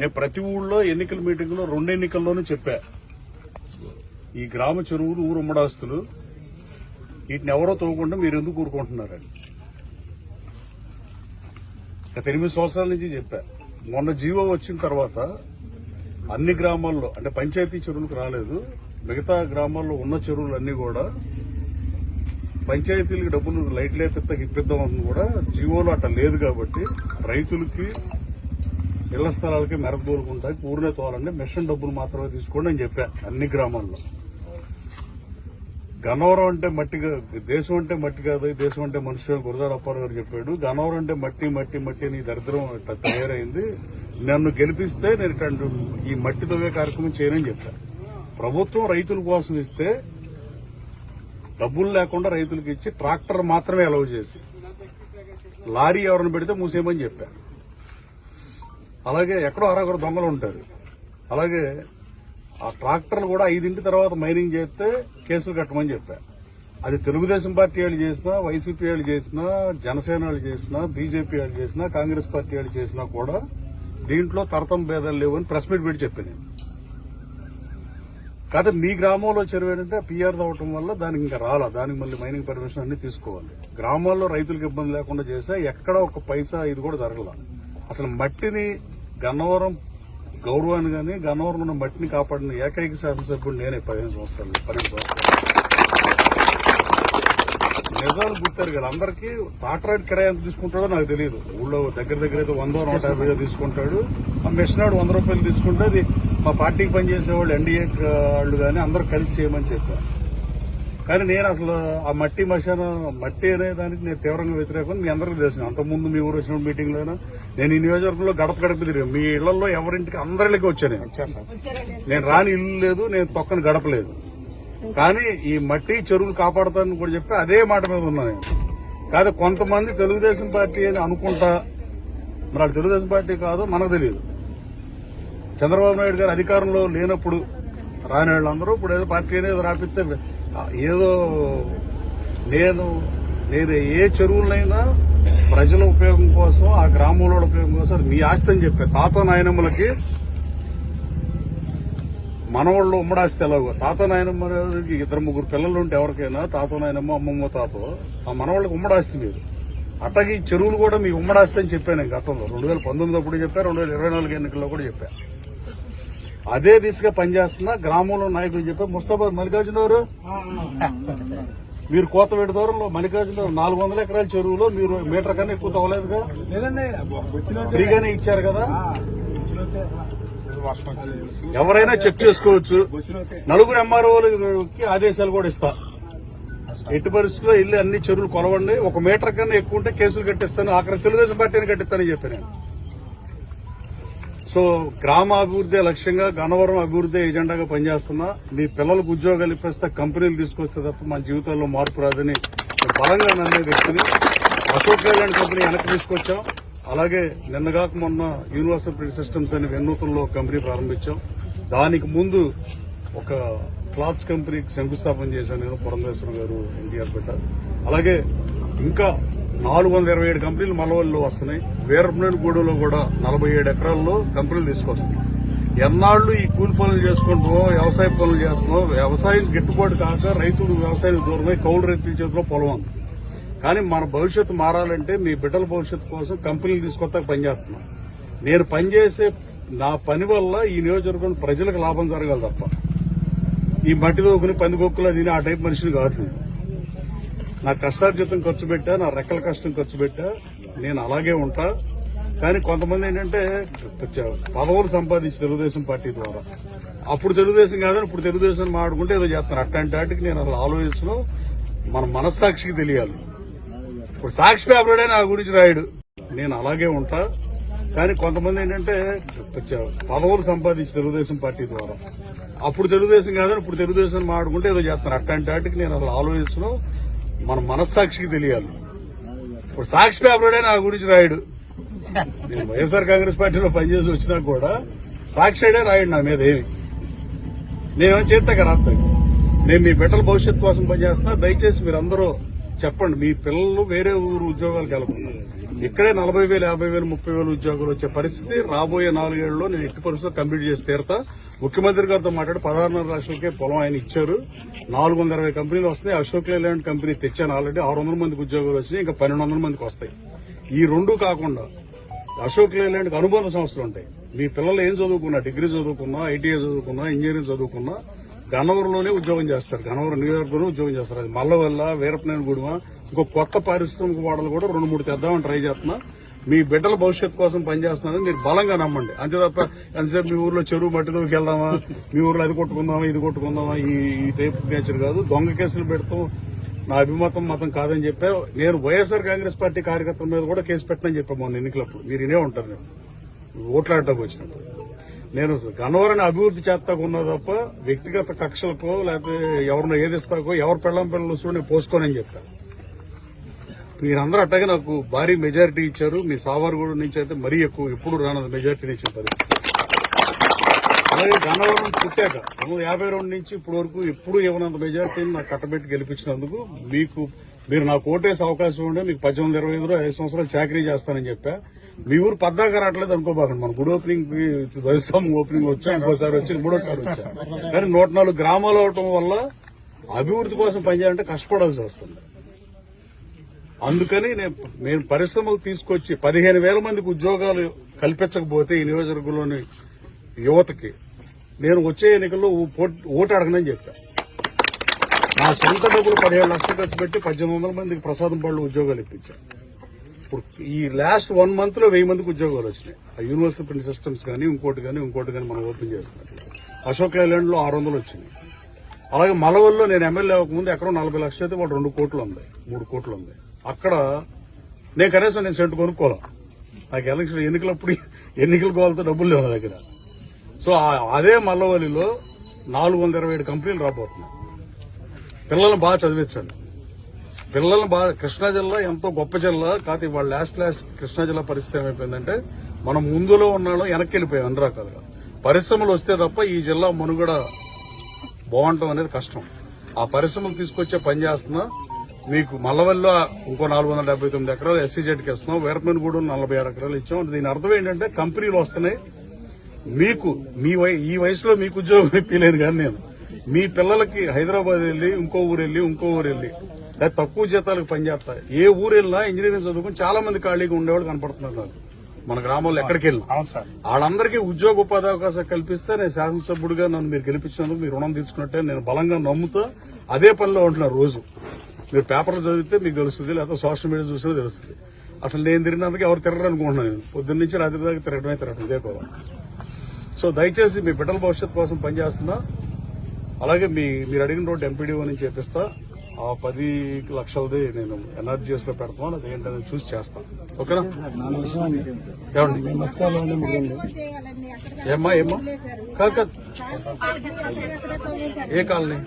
నేను ప్రతి ఊళ్ళో ఎన్నికల మీటింగ్లో రెండు ఎన్నికల్లోనూ చెప్పా. ఈ గ్రామ చెరువులు ఊరు ఉమ్మడాస్తులు వీటిని ఎవరో తవ్వకుండా మీరు ఎందుకు ఊరుకుంటున్నారని. గత ఎనిమిది సంవత్సరాల నుంచి చెప్పా. మొన్న జీవో వచ్చిన తర్వాత అన్ని గ్రామాల్లో అంటే పంచాయతీ చెరువులకు రాలేదు. మిగతా గ్రామాల్లో ఉన్న చెరువులన్నీ కూడా పంచాయతీలకు డబ్బులు లైట్ లేపిద్దాం ఇప్పిద్దామని కూడా జీవోలు అట్లా లేదు కాబట్టి రైతులకి ఇళ్ళ స్థలాలకి మెరకు ఉంటాయి ఊరినే తోలండి. మిషన్ డబ్బులు మాత్రమే తీసుకోండి అని చెప్పా అన్ని గ్రామాల్లో. గన్నవరం అంటే మట్టి దేశం అంటే మట్టి కాదు దేశం అంటే మనుషులు గురదాడప్పారు గారు చెప్పాడు. గన్నవరం అంటే మట్టి మట్టి మట్టి అని దరిద్రం తయారైంది. నన్ను గెలిపిస్తే నేను ఇట్లాంటి ఈ మట్టి తవ్వే కార్యక్రమం చేయనని చెప్పా. ప్రభుత్వం రైతుల కోసం ఇస్తే డబ్బులు లేకుండా రైతులకు ఇచ్చి ట్రాక్టర్ మాత్రమే అలౌ చేసి. లారీ ఎవరిని పెడితే మూసేయమని చెప్పాను అలాగే ఎక్కడో అరగరు దొంగలు ఉంటారు. అలాగే ఆ ట్రాక్టర్లు కూడా ఐదింటి తర్వాత మైనింగ్ చేస్తే కేసులు కట్టమని చెప్పా. అది తెలుగుదేశం పార్టీ వాళ్ళు చేసినా వైసీపీ వాళ్ళు చేసినా జనసేన వాళ్ళు చేసినా బీజేపీ వాళ్ళు చేసినా కాంగ్రెస్ పార్టీ వాళ్ళు చేసినా కూడా దీంట్లో తరతం భేదాలు లేవని ప్రెస్ మీట్ పెట్టి చెప్పాను నేను. కాదు మీ గ్రామంలో చెరువు ఏంటంటే పిఆర్ తవ్వటం వల్ల దానికి ఇంకా రాలా. దానికి మళ్ళీ మైనింగ్ పర్మిషన్ అన్ని తీసుకోవాలి. గ్రామాల్లో రైతులకు ఇబ్బంది లేకుండా చేస్తే ఎక్కడ ఒక పైసా ఇది కూడా జరగల. అసలు మట్టిని గన్నవరం గౌరవాన్ని కానీ గన్నవరం ఉన్న మట్టిని కాపాడిన ఏకైక శాసనసభ్యుడు నేనే పదిహేను సంవత్సరాలు పన్నెండు సంవత్సరాలు. నిజాలు గుర్తారు కదా అందరికీ. టాటరాయిడ్ కిరాయి ఎంత తీసుకుంటాడో నాకు తెలియదు. ఊళ్ళో దగ్గర దగ్గర అయితే వందో నూట యాభై తీసుకుంటాడు. ఆ మిషనాడు వంద రూపాయలు తీసుకుంటే అది మా పార్టీకి పనిచేసే వాళ్ళు ఎన్డీఏ వాళ్ళు కానీ అందరూ కలిసి చేయమని చెప్పారు. కానీ నేను అసలు ఆ మట్టి మశాన మట్టి అనే దానికి నేను తీవ్రంగా వ్యతిరేకం. మీ అందరికీ తెలిసిన అంతకుముందు మీ ఊరు వచ్చిన మీటింగ్ లోనా నేను ఈ నియోజకవర్గంలో గడప గడప తిరిగాను. మీ ఇళ్ళలో ఎవరింటికి అందరికి వచ్చాను నేను. నేను రాని ఇల్లు లేదు నేను తొక్కని గడపలేదు కానీ ఈ మట్టి చెరువులు కాపాడుతానని కూడా చెప్పి అదే మాట మీద ఉన్నా నేను. కాదు కొంతమంది తెలుగుదేశం పార్టీ అని అనుకుంటా. మరి వాళ్ళు తెలుగుదేశం పార్టీ కాదు మనకు తెలియదు. చంద్రబాబు నాయుడు గారు అధికారంలో లేనప్పుడు రాని వాళ్ళందరూ ఇప్పుడు ఏదో పార్టీ అనేది రాపిస్తే ఏదో నేను నేను ఏ చెరువులైనా ప్రజల ఉపయోగం కోసం ఆ గ్రామంలో ఉపయోగం కోసం అది మీ ఆస్తి అని చెప్పే. తాత నాయనమ్మలకి మనవాళ్ళు ఉమ్మడాస్తి ఎలాగో. తాత నాయనమ్మకి ఇద్దరు ముగ్గురు పిల్లలు ఉంటే ఎవరికైనా తాత నాయనమ్మ అమ్మమ్మ తాత ఆ మనవాళ్ళకి ఉమ్మడాస్తి మీరు. అట్టకి ఈ చెరువులు కూడా మీ ఉమ్మడాస్తి అని చెప్పాను గతంలో. రెండు వేల పంతొమ్మిది అప్పుడు చెప్పా రెండు వేల ఇరవై నాలుగు ఎన్నికల్లో కూడా చెప్పాను అదే దిశగా పనిచేస్తున్న గ్రామంలో నాయకులు చెప్పా ముస్తాబాద్ మల్లికార్జున గారు? మీరు కోతవేడి దూరంలో మల్లికార్జున నాలుగు వందల ఎకరాల చెరువులో మీరు మీటర్ కన్నా ఎక్కువ తవ్వలేదుగా? ఫ్రీగానే ఇచ్చారు కదా? ఎవరైనా చెక్ చేసుకోవచ్చు. నలుగురు ఎంఆర్ఓలకి ఆదేశాలు కూడా ఇస్తా. ఎట్టి పరిస్థితుల్లో ఇల్లు అన్ని చెరువులు కొలవండి. ఒక మీటర్ కన్నా ఎక్కువ ఉంటే కేసులు కట్టిస్తాను. ఆఖరి తెలుగుదేశం పార్టీని కట్టిస్తానని చెప్పాను నేను. సో గ్రామ అభివృద్ధి లక్ష్యంగా గన్నవరం అభివృద్ధి ఎజెండాగా పనిచేస్తున్నా మీ పిల్లలకు ఉద్యోగాలు ఇప్పిస్తే కంపెనీలు తీసుకొస్తే తప్ప మా జీవితాల్లో మార్పు రాదని బలంగా నమ్మే వ్యక్తిని. అశోక్ లేలాండ్ కంపెనీ వెనక్కి తీసుకొచ్చాం. అలాగే నిన్నగాక మొన్న యూనివర్సల్ ప్రింట్ సిస్టమ్స్ అనే వెన్నూతంలో కంపెనీ ప్రారంభించాం. దానికి ముందు ఒక క్లాత్స్ కంపెనీకి శంకుస్థాపన చేశాను నేను పురంధేశ్వర గారు ఎన్టీఆర్ పెట్ట అలాగే ఇంకా నాలుగు వందల ఇరవై ఏడు కంపెనీలు మలవల్లో వస్తున్నాయి. వీరపనేనిగూడెంలో కూడా నలభై ఏడు ఎకరాల్లో కంపెనీలు తీసుకొస్తాయి ఎన్నాళ్ళు ఈ కూలి పనులు చేసుకుంటున్నాం వ్యవసాయ పనులు చేస్తున్నాం వ్యవసాయం గిట్టుబాటు కాక రైతులు వ్యవసాయం దూరమై కౌలు రైతుల చేతిలో పొలం ఉంది. కానీ మన భవిష్యత్తు మారాలంటే మీ బిడ్డల భవిష్యత్తు కోసం కంపెనీలు తీసుకొస్తా పనిచేస్తున్నాం నేను పనిచేసే నా పని వల్ల ఈ నియోజకవర్గం ప్రజలకు లాభం జరగాలి తప్ప. ఈ మట్టి దోకుని పందికొక్కులు అది ఆ టైప్ మనిషిని కాదు. నేను. నా కష్టార్జితం ఖర్చు పెట్టా నా రెక్కల కష్టం ఖర్చు పెట్టా నేను అలాగే ఉంటా. కానీ కొంతమంది ఏంటంటే పదవులు సంపాదించి తెలుగుదేశం పార్టీ ద్వారా. అప్పుడు తెలుగుదేశం కాదని ఇప్పుడు తెలుగుదేశం మాట్లాడుకుంటే ఏదో చేస్తాను అట్లాంటి వాటికి నేను అసలు ఆలోచించను. మన మనస్సాక్షికి తెలియాలి. ఇప్పుడు సాక్షి పేపర్డే నా గురించి రాయడు. నేను అలాగే ఉంటా. కానీ కొంతమంది ఏంటంటే పదవులు సంపాదించి తెలుగుదేశం పార్టీ ద్వారా. అప్పుడు తెలుగుదేశం కాదని ఇప్పుడు తెలుగుదేశం మాట్లాడుకుంటే ఏదో చేస్తాను అట్లాంటి వాటికి నేను అసలు ఆలోచించను. మన మనస్సాక్షికి తెలియాలి. ఇప్పుడు సాక్షి పేపర్డే నా గురించి రాయడు. నేను వైఎస్ఆర్ కాంగ్రెస్ పార్టీలో పనిచేసి వచ్చినా కూడా సాక్షిడే రాయడు నా మీద ఏమి. నేనేమో చేస్తే కదా రాస్తాను నేను మీ బిడ్డల భవిష్యత్తు కోసం పనిచేస్తున్నా. దయచేసి మీరందరూ చెప్పండి. మీ పిల్లలు వేరే ఊరు ఉద్యోగాలకు వెళ్ళకుండా. ఇక్కడే నలభై వేలు యాభై వేలు ముప్పై వేలు ఉద్యోగాలు వచ్చే పరిస్థితి. రాబోయే నాలుగేళ్ళలో నేను ఎట్టి పరిస్థితుల్లో కంప్లీట్ చేసి తీరతా. ముఖ్యమంత్రి గారితో మాట్లాడి పదహారున్నర లక్షలకే పొలం ఆయన ఇచ్చారు. నాలుగు వందల ఇరవై కంపెనీలు వస్తాయి అశోక్ లేలాండ్ కంపెనీ తెచ్చాను ఆల్రెడీ. ఆరు వందల మందికి ఉద్యోగాలు వచ్చినాయి. ఇంకా పన్నెండు వందల మందికి వస్తాయి. ఈ రెండు కాకుండా అశోక్ లేలాండ్కి అనుబంధ సంస్థలు ఉంటాయి. మీ పిల్లలు ఏం చదువుకున్నా డిగ్రీ చదువుకున్నా ఐటీఐ చదువుకున్నా ఇంజనీరింగ్ చదువుకున్నా గన్నవరంలోనే ఉద్యోగం చేస్తారు. గన్నవరం నియోజకవర్గంలోనే ఉద్యోగం చేస్తారు. అది మల్లవల్ల వీరపనేని ఇంకో కొత్త పారిశ్రామిక వాడలు కూడా రెండు మూడు తెద్దామని ట్రై చేస్తున్నా. మీ బిడ్డల భవిష్యత్తు కోసం పనిచేస్తున్నారని మీరు బలంగా నమ్మండి. అంతే తప్ప ఎంతసేపు మీ ఊర్లో చెరువు మట్టి వెళ్దామా? మీ ఊర్లో అది కొట్టుకుందామా ఇది కొట్టుకుందామా? ఈ ఈ టైప్ నేచర్ కాదు. దొంగ కేసులు పెడతాం. నా అభిమతం మతం కాదని చెప్పా. నేను వైఎస్ఆర్ కాంగ్రెస్ పార్టీ కార్యకర్తల మీద కూడా కేసు పెట్టనని చెప్పా మొన్న ఎన్నికలప్పుడు. మీరు ఇనే ఉంటారు నేను. ఓట్లాడటానికి వచ్చినప్పుడు. నేను గన్నవరాన్ని అభివృద్ధి చేస్తాకున్నా తప్ప వ్యక్తిగత కక్షలకో లేకపోతే ఎవరినో ఏదిస్తాకో ఎవరు పెళ్ళం పిల్లలు చూడ నేను పోసుకోనని చెప్పాను మీరందరూ అట్టగా నాకు భారీ మెజారిటీ ఇచ్చారు. మీ సావర్గూడ నుంచి అయితే మరీ ఎక్కువ ఎప్పుడు రానది మెజారిటీని ఇచ్చిన పరిస్థితి. అలాగే గన్నవరం పుట్టాక రెండు యాభై రెండు నుంచి ఇప్పటి వరకు ఎప్పుడు ఇవ్వనంత మెజారిటీని నాకు కట్టబెట్టి గెలిపించినందుకు మీకు మీరు నాకు ఓటేసే అవకాశం ఉండే మీకు పద్దెనిమిది ఇరవై ఐదులో ఐదు సంవత్సరాలు చాకరీ చేస్తానని చెప్పా. మీ ఊరు పద్దాక రావట్లేదు అనుకోబాకండి. మన గుడి ఓపెనింగ్ ధ్వజస్తంభం ఓపెనింగ్ వచ్చా ఇంకోసారి వచ్చి మూడోసారి వచ్చా. కానీ నూట నాలుగు గ్రామాలు అవటం వల్ల అభివృద్ధి కోసం పనిచేయాలంటే కష్టపడాల్సి వస్తుంది. అందుకని నేను నేను పరిశ్రమలు తీసుకొచ్చి పదిహేను వేల మందికి ఉద్యోగాలు కల్పించకపోతే ఈ నియోజకవర్గంలోని యువతకి నేను వచ్చే ఎన్నికల్లో ఓ- ఓటు అడగనని చెప్పా. నా సొంత డబ్బులు పదిహేను లక్షలు ఖర్చు పెట్టి పద్దెనిమిది వందల మందికి ప్రసాదం పళ్ళు ఉద్యోగాలు ఇప్పించాను ఇప్పుడు ఈ లాస్ట్ వన్ మంత్లో వెయ్యి మందికి ఉద్యోగాలు వచ్చినాయి. ఆ యూనివర్సల్ ప్రింట్ సిస్టమ్స్ కానీ ఇంకోటి కానీ ఇంకోటి కానీ మనం ఓపెన్ చేస్తున్నాం. అశోక్ లైలాండ్లో ఆరు వందలు వచ్చినాయి. అలాగే మలవల్లో నేను ఎమ్మెల్యే అవ్వకముందు ఎక్కడో నలభై లక్షలు అయితే వాడు రెండు కోట్లు ఉంది మూడు కోట్లు ఉంది. అక్కడ నేను కనీసం నేను సెంటు కొనుక్కోవాలి? నాకు ఎలక్షన్ ఎన్నికలప్పుడు ఎన్నికల కోవాలతో డబ్బులు లేవు నా దగ్గర. సో అదే మల్లవల్లిలో నాలుగు వందల ఇరవై ఏడు కంపెనీలు రాబోతున్నాయి. పిల్లల్ని బాగా చదివించండి. పిల్లల్ని బాగా కృష్ణా జిల్లా ఎంతో గొప్ప జిల్లా కాకపోతే వాళ్ళ లాస్ట్ లాస్ట్ కృష్ణా జిల్లా పరిస్థితి ఏమైపోయిందంటే మనం ముందులో ఉన్నాలో వెనక్కి వెళ్ళిపోయాం అన్ని రకాలుగా. పరిశ్రమలు వస్తే తప్ప ఈ జిల్లా మనుగడ బాగుంటాం అనేది కష్టం. ఆ పరిశ్రమలు తీసుకొచ్చే పని చేస్తున్నా మీకు మల్లవల్లో ఇంకో నాలుగు వందల డెబ్బై తొమ్మిది ఎకరాలు ఎస్సీజెడ్కి ఇస్తున్నాం. కూడా నలభై ఆరు ఎకరాలు ఇచ్చాం. దీని అర్థం ఏంటంటే కంపెనీలు వస్తున్నాయి. మీకు మీ ఈ వయసులో మీకు ఉద్యోగం ఇప్పలేదు కానీ నేను. మీ పిల్లలకి హైదరాబాద్ వెళ్ళి ఇంకో ఊరు వెళ్ళి ఇంకో ఊరు వెళ్ళి లేదా తక్కువ జీతాలకు పనిచేస్తా ఏ ఊరు వెళ్ళినా ఇంజనీరింగ్ చదువుకుని చాలా మంది ఖాళీగా ఉండేవాళ్ళు కనపడుతున్నారు నాకు. మన గ్రామంలో ఎక్కడికి వెళ్ళినా. వాళ్ళందరికీ ఉద్యోగ ఉపాధి అవకాశాలు కల్పిస్తే నేను శాసనసభ్యుడిగా నన్ను మీరు గెలిపించినందుకు మీ రుణం తీర్చుకున్నట్టే నేను బలంగా నమ్ముతా. అదే పనిలో ఉంటున్నా రోజు. మీరు పేపర్లు చదివితే మీకు తెలుస్తుంది లేకపోతే సోషల్ మీడియా చూసినా తెలుస్తుంది. అసలు నేను తిరిగినందుకు ఎవరు తిరగరు అనుకుంటున్నాను నేను. పొద్దున్న నుంచి రాత్రి దాకా తిరగడమే తిరగడం ఇదే కూడా సో దయచేసి మీ బిడ్డల భవిష్యత్తు కోసం పనిచేస్తున్నా. అలాగే మీ మీరు అడిగిన రోడ్డు ఎంపీడీఓ నుంచి చేపిస్తా ఆ పది లక్షలది నేను ఎన్ఆర్జీఎస్లో పెడతాను అది ఏంటనేది చూసి చేస్తాను. ఓకేనా? ఏమండి? ఏమ్మా ఏమ్మా? కాదు కాదు. ఏ కాలనీ?